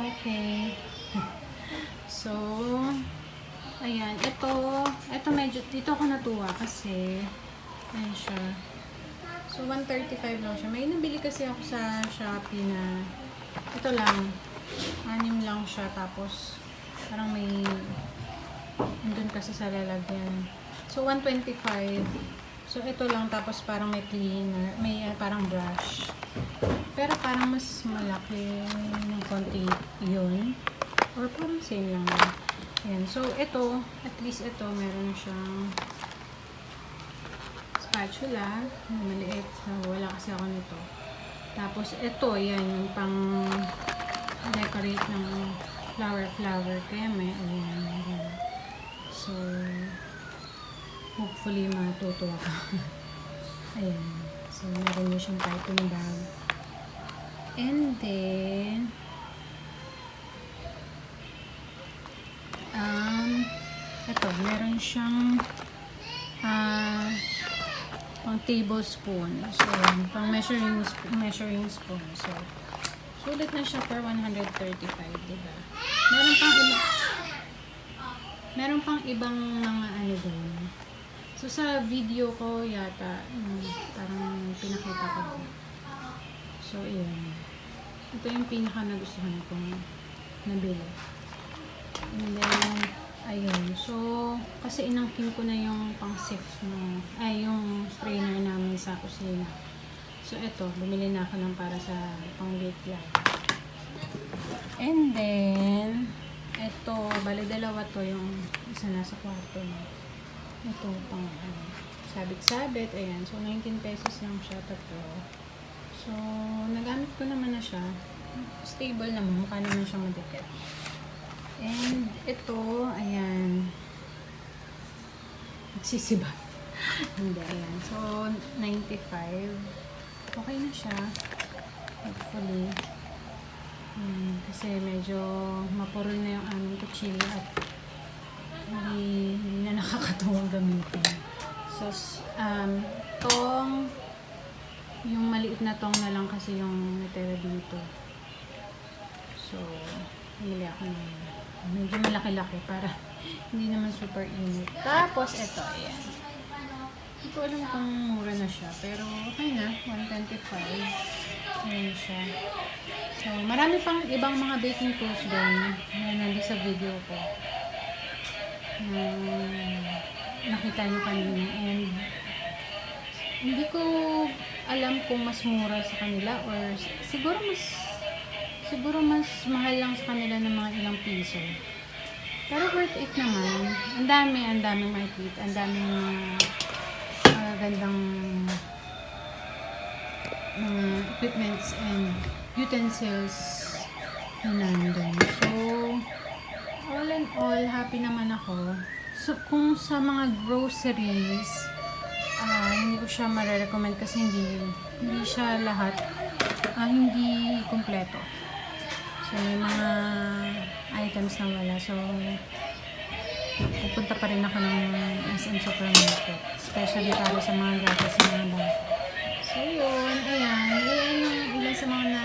Okay. So, ayan. Ito, ito medyo, dito ako natuwa kasi, ayan siya. So, 135 lang siya. May nabili kasi ako sa Shopee na, ito lang, anim lang siya. Tapos, parang may, andun kasi sa lalagyan. So, 125. So, ito lang. Tapos, parang may cleaner, may uh, parang brush. Pero parang mas malaki ng konti yun. Or parang same lang. Ayan. So, ito, at least ito, meron siyang spatula. Maliit. So, wala kasi ako nito. Tapos, ito, yan, yung pang decorate ng flower-flower. Kaya may, ayan, ayan. So, hopefully matutuwa ka. ayan. So, meron niya siyang piping bag. And then, um, ito, meron siyang ah, pang tablespoon. So, pang measuring, measuring spoon. So, sulit na siya for 135, diba? Meron pang iba, meron pang ibang mga ano doon. So, sa video ko yata, yung parang pinakita ko. So, yun. Ito yung pinaka nagustuhan kong nabili. And then, ayun. So, kasi inangkin ko na yung pang sift no, ay, yung strainer namin sa kusina. So, ito, bumili na ako ng para sa pang late lang. And then, ito, bali dalawa to yung isa nasa kwarto na. Ito, pang sabit-sabit. Ayan. So, 19 pesos lang siya, tatlo. So, nagamit ko naman na siya. Stable naman. Mukha naman siya madikit. And ito, ayan. Nagsisiba. Hindi, ayan. So, 95. Okay na siya. Hopefully. Hmm, kasi medyo mapurol na yung aming kutsilyo at hindi, hindi na nakakatuwang gamitin. So, um, tong yung maliit na tong na lang kasi yung natira dito. So, bumili ako ng medyo malaki-laki para hindi naman super init. Tapos, ito, ayan. Hindi ko alam kung mura na siya, pero okay na, 125. Ayan siya. So, marami pang ibang mga baking tools doon na nandito sa video ko. Na nakita nyo kanina. And hindi ko alam kung mas mura sa kanila or siguro mas siguro mas mahal lang sa kanila ng mga ilang piso. Pero worth it naman. Ang dami, ang daming makikita. Ang daming mga mga gandang mga equipments and utensils na nandun. So, all in all, happy naman ako. So, kung sa mga groceries, ah hindi ko siya marirecommend kasi hindi, hindi siya lahat, ah hindi kompleto. So, may mga items na wala. So, pupunta pa rin ako ng SM Supermarket. Especially para sa mga gatas sa mga bata. So, yun. Ayan. Ayan yung ilan sa mga na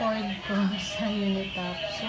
poured ko sa Unitop. So,